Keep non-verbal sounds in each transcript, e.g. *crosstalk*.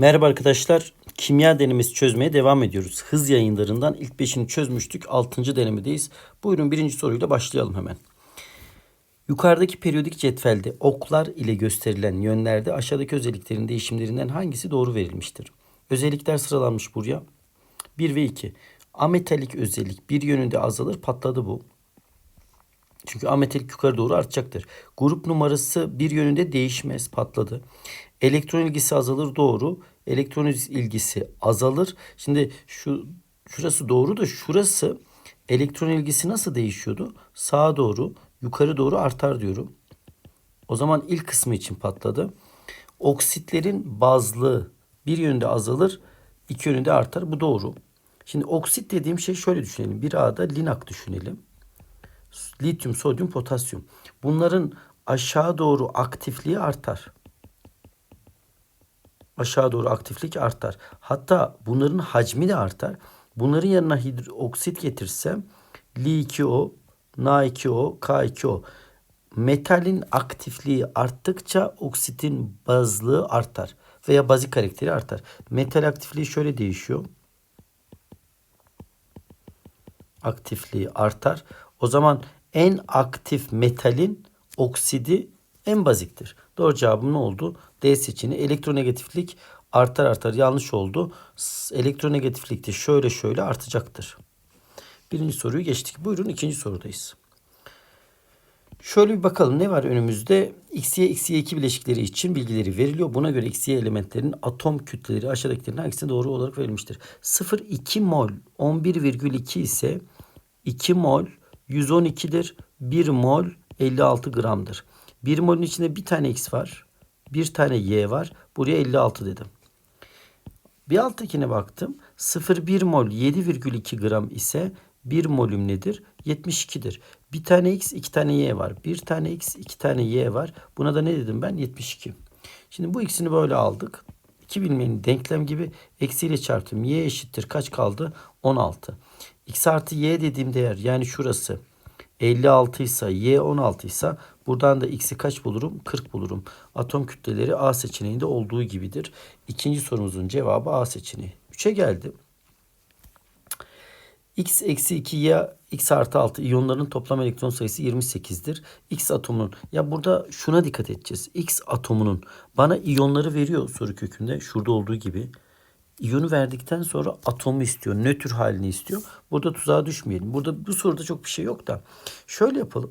Merhaba arkadaşlar. Kimya denemesi çözmeye devam ediyoruz. Hız yayınlarından ilk beşini çözmüştük. Altıncı denemedeyiz. Buyurun birinci soruyla başlayalım hemen. Yukarıdaki periyodik cetvelde oklar ile gösterilen yönlerde aşağıdaki özelliklerin değişimlerinden hangisi doğru verilmiştir? Özellikler sıralanmış buraya. 1 ve 2. Ametalik özellik bir yönünde azalır patladı bu. Çünkü ametalik yukarı doğru artacaktır. Grup numarası bir yönünde değişmez patladı. Elektron ilgisi azalır doğru. Elektron ilgisi azalır. Şimdi şu şurası doğru da şurası elektron ilgisi nasıl değişiyordu? Sağa doğru, yukarı doğru artar diyorum. O zaman ilk kısmı için patladı. Oksitlerin bazlığı bir yönde azalır, iki yönünde artar. Bu doğru. Şimdi oksit dediğim şey şöyle düşünelim. Bir A'da linak düşünelim lityum, sodyum, potasyum. Bunların aşağı doğru aktifliği artar. Aşağı doğru aktiflik artar. Hatta bunların hacmi de artar. Bunların yanına oksit getirsem Li2O, Na2O, K2O. Metalin aktifliği arttıkça oksitin bazlığı artar veya bazik karakteri artar. Metal aktifliği şöyle değişiyor. Aktifliği artar. O zaman en aktif metalin oksidi en baziktir. Doğru cevabım ne oldu? D seçeneği elektronegatiflik artar artar yanlış oldu. Elektronegatiflik de şöyle şöyle artacaktır. Birinci soruyu geçtik. Buyurun ikinci sorudayız. Şöyle bir bakalım ne var önümüzde? X'ye X'ye 2 bileşikleri için bilgileri veriliyor. Buna göre X'ye elementlerin atom kütleleri aşağıdakilerin hangisine doğru olarak verilmiştir? 0,2 mol 11,2 ise 2 mol 112'dir. 1 mol 56 gramdır. 1 molün içinde bir tane X var. Bir tane Y var. Buraya 56 dedim. Bir alttakine baktım. 0,1 mol 7,2 gram ise 1 molüm nedir? 72'dir. Bir tane X, iki tane Y var. Bir tane X, iki tane Y var. Buna da ne dedim ben? 72. Şimdi bu ikisini böyle aldık. İki bilmenin denklem gibi eksiyle çarptım. Y eşittir. Kaç kaldı? 16. X artı Y dediğim değer yani şurası 56 ise Y 16 ise buradan da X'i kaç bulurum? 40 bulurum. Atom kütleleri A seçeneğinde olduğu gibidir. İkinci sorumuzun cevabı A seçeneği. 3'e geldim. X eksi 2 ya X artı 6 iyonların toplam elektron sayısı 28'dir. X atomunun ya burada şuna dikkat edeceğiz. X atomunun bana iyonları veriyor soru kökünde şurada olduğu gibi. İyonu verdikten sonra atomu istiyor. Nötr halini istiyor. Burada tuzağa düşmeyelim. Burada bu soruda çok bir şey yok da. Şöyle yapalım.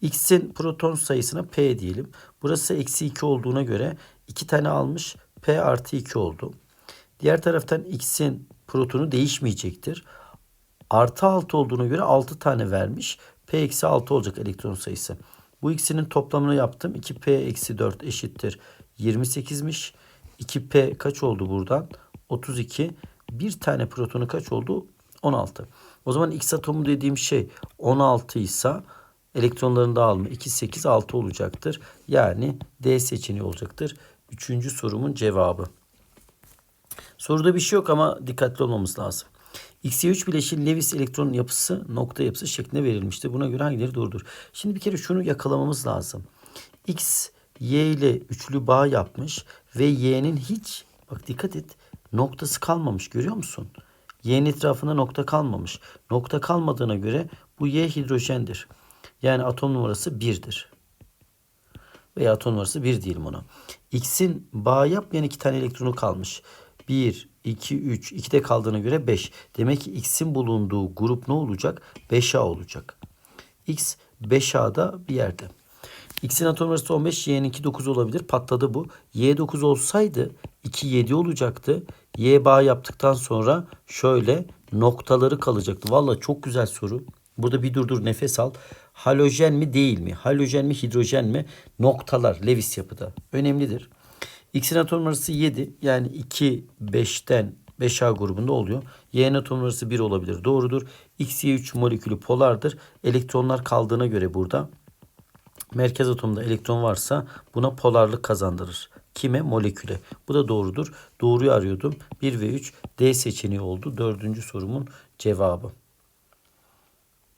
X'in proton sayısına P diyelim. Burası eksi 2 olduğuna göre 2 tane almış. P artı 2 oldu. Diğer taraftan X'in protonu değişmeyecektir. Artı 6 olduğuna göre 6 tane vermiş. P eksi 6 olacak elektron sayısı. Bu ikisinin toplamını yaptım. 2P eksi 4 eşittir 28'miş. 2P kaç oldu buradan? 32. Bir tane protonu kaç oldu? 16. O zaman X atomu dediğim şey 16 ise elektronların dağılımı 2, 8, 6 olacaktır. Yani D seçeneği olacaktır. Üçüncü sorumun cevabı. Soruda bir şey yok ama dikkatli olmamız lazım. X'ye 3 bileşiğin Lewis elektron yapısı nokta yapısı şeklinde verilmiştir. Buna göre hangileri doğrudur? Şimdi bir kere şunu yakalamamız lazım. X Y ile üçlü bağ yapmış ve Y'nin hiç bak dikkat et noktası kalmamış görüyor musun? Y'nin etrafında nokta kalmamış. Nokta kalmadığına göre bu Y hidrojendir. Yani atom numarası 1'dir. Veya atom numarası 1 diyelim ona. X'in bağ yapmayan iki tane elektronu kalmış. 1, 2, 3. 2'de kaldığına göre 5. Demek ki X'in bulunduğu grup ne olacak? 5A olacak. X 5A'da bir yerde. X'in atom numarası 15, Y'ninki 9 olabilir. Patladı bu. Y 9 olsaydı 2 7 olacaktı. Y bağ yaptıktan sonra şöyle noktaları kalacaktı. Valla çok güzel soru. Burada bir durdur nefes al. Halojen mi değil mi? Halojen mi hidrojen mi? Noktalar Lewis yapıda. Önemlidir. X'in atom numarası 7. Yani 2 5'ten 5A grubunda oluyor. Y'nin atom numarası 1 olabilir. Doğrudur. X, Y3 molekülü polardır. Elektronlar kaldığına göre burada merkez atomda elektron varsa buna polarlık kazandırır. Kime? Moleküle. Bu da doğrudur. Doğruyu arıyordum. 1 ve 3 D seçeneği oldu. Dördüncü sorumun cevabı.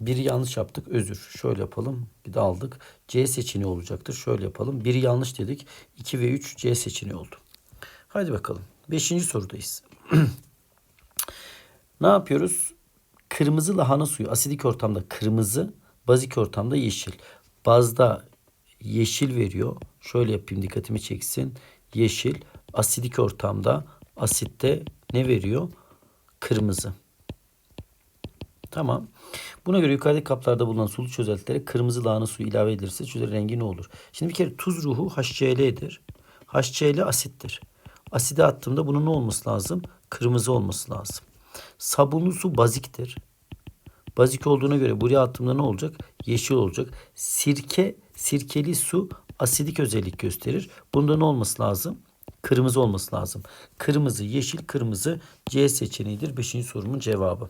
Biri yanlış yaptık. Özür. Şöyle yapalım. Bir de aldık. C seçeneği olacaktır. Şöyle yapalım. Biri yanlış dedik. 2 ve 3 C seçeneği oldu. Hadi bakalım. Beşinci sorudayız. *clears throat* ne yapıyoruz? Kırmızı lahana suyu asidik ortamda kırmızı, bazik ortamda yeşil. Bazda yeşil veriyor. Şöyle yapayım dikkatimi çeksin. Yeşil asidik ortamda asitte ne veriyor? Kırmızı. Tamam. Buna göre yukarıdaki kaplarda bulunan sulu çözeltilere kırmızı lahana suyu ilave edilirse çözel rengi ne olur? Şimdi bir kere tuz ruhu HCl'dir. HCl asittir. Aside attığımda bunun ne olması lazım? Kırmızı olması lazım. Sabunlu su baziktir. Bazik olduğuna göre buraya attığımda ne olacak? Yeşil olacak. Sirke, sirkeli su asidik özellik gösterir. Bunda ne olması lazım? Kırmızı olması lazım. Kırmızı, yeşil, kırmızı C seçeneğidir. Beşinci sorumun cevabı.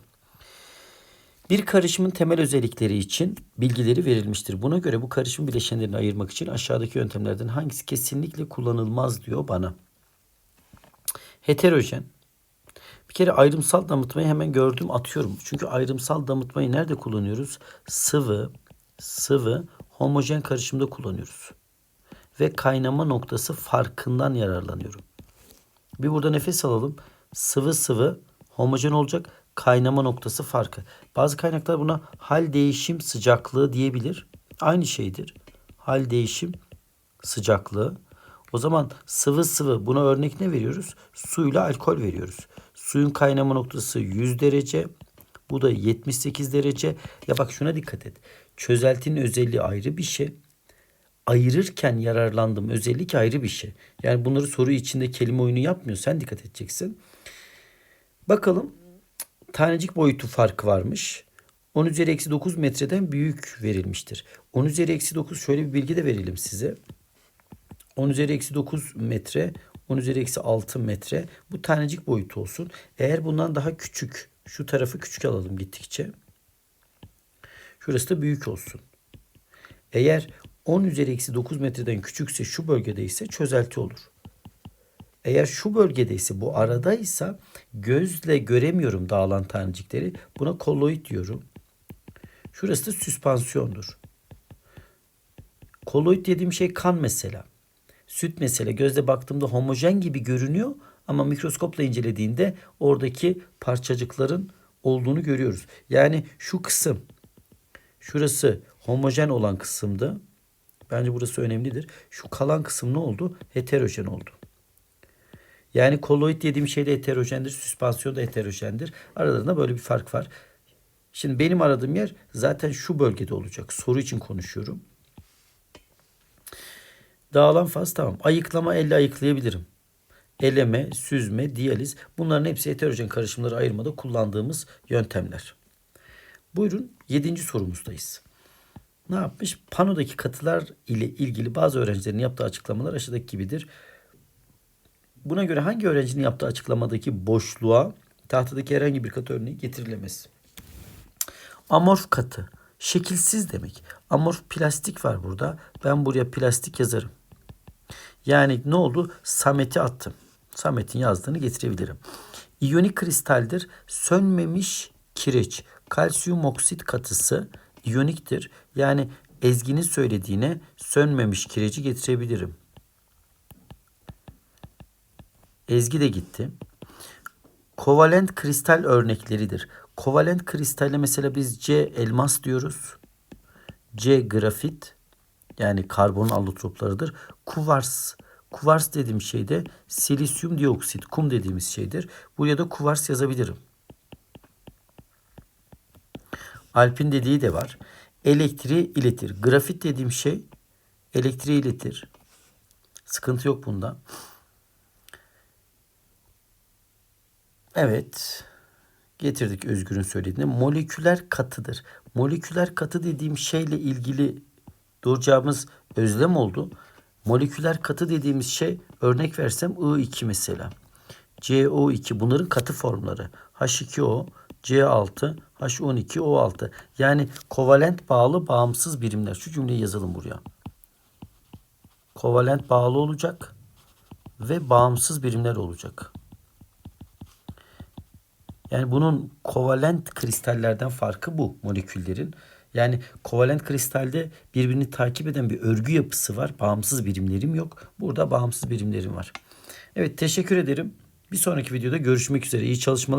Bir karışımın temel özellikleri için bilgileri verilmiştir. Buna göre bu karışım bileşenlerini ayırmak için aşağıdaki yöntemlerden hangisi kesinlikle kullanılmaz diyor bana. Heterojen. Bir kere ayrımsal damıtmayı hemen gördüm atıyorum. Çünkü ayrımsal damıtmayı nerede kullanıyoruz? Sıvı, sıvı, homojen karışımda kullanıyoruz. Ve kaynama noktası farkından yararlanıyorum. Bir burada nefes alalım. Sıvı sıvı homojen olacak. Kaynama noktası farkı. Bazı kaynaklar buna hal değişim sıcaklığı diyebilir. Aynı şeydir. Hal değişim sıcaklığı. O zaman sıvı sıvı buna örnek ne veriyoruz? Suyla alkol veriyoruz. Suyun kaynama noktası 100 derece. Bu da 78 derece. Ya bak şuna dikkat et. Çözeltinin özelliği ayrı bir şey. Ayırırken yararlandığım özellik ayrı bir şey. Yani bunları soru içinde kelime oyunu yapmıyor. Sen dikkat edeceksin. Bakalım tanecik boyutu farkı varmış. 10 üzeri eksi 9 metreden büyük verilmiştir. 10 üzeri eksi 9 şöyle bir bilgi de verelim size. 10 üzeri eksi 9 metre, 10 üzeri eksi 6 metre. Bu tanecik boyutu olsun. Eğer bundan daha küçük, şu tarafı küçük alalım gittikçe. Şurası da büyük olsun. Eğer 10 üzeri eksi 9 metreden küçükse şu bölgede ise çözelti olur. Eğer şu bölgedeyse bu aradaysa gözle göremiyorum dağılan tanecikleri. Buna kolloid diyorum. Şurası da süspansiyondur. Kolloid dediğim şey kan mesela. Süt mesela gözle baktığımda homojen gibi görünüyor ama mikroskopla incelediğinde oradaki parçacıkların olduğunu görüyoruz. Yani şu kısım şurası homojen olan kısımdı. Bence burası önemlidir. Şu kalan kısım ne oldu? Heterojen oldu. Yani koloid dediğim şey de heterojendir. Süspansiyon da heterojendir. Aralarında böyle bir fark var. Şimdi benim aradığım yer zaten şu bölgede olacak. Soru için konuşuyorum. Dağılan faz tamam. Ayıklama elle ayıklayabilirim. Eleme, süzme, diyaliz bunların hepsi heterojen karışımları ayırmada kullandığımız yöntemler. Buyurun 7. sorumuzdayız. Ne yapmış? Panodaki katılar ile ilgili bazı öğrencilerin yaptığı açıklamalar aşağıdaki gibidir. Buna göre hangi öğrencinin yaptığı açıklamadaki boşluğa tahtadaki herhangi bir katı örneği getirilemez? Amorf katı. Şekilsiz demek. Amorf plastik var burada. Ben buraya plastik yazarım. Yani ne oldu? Samet'i attım. Samet'in yazdığını getirebilirim. İyonik kristaldir. Sönmemiş kireç. Kalsiyum oksit katısı iyoniktir. Yani Ezgi'nin söylediğine sönmemiş kireci getirebilirim. Ezgi de gitti. Kovalent kristal örnekleridir. Kovalent kristalle mesela biz C elmas diyoruz. C grafit yani karbon allotroplarıdır. Kuvars Kuvars dediğim şey de silisyum dioksit, kum dediğimiz şeydir. Buraya da kuvars yazabilirim. Alpin dediği de var. Elektriği iletir. Grafit dediğim şey elektriği iletir. Sıkıntı yok bunda. Evet. Getirdik Özgür'ün söylediğine. Moleküler katıdır. Moleküler katı dediğim şeyle ilgili doğru cevabımız özlem oldu. Moleküler katı dediğimiz şey örnek versem I2 mesela. CO2 bunların katı formları. H2O, C6, H12, O6. Yani kovalent bağlı bağımsız birimler. Şu cümleyi yazalım buraya. Kovalent bağlı olacak ve bağımsız birimler olacak. Yani bunun kovalent kristallerden farkı bu moleküllerin. Yani kovalent kristalde birbirini takip eden bir örgü yapısı var. Bağımsız birimlerim yok. Burada bağımsız birimlerim var. Evet teşekkür ederim. Bir sonraki videoda görüşmek üzere. İyi çalışmalar.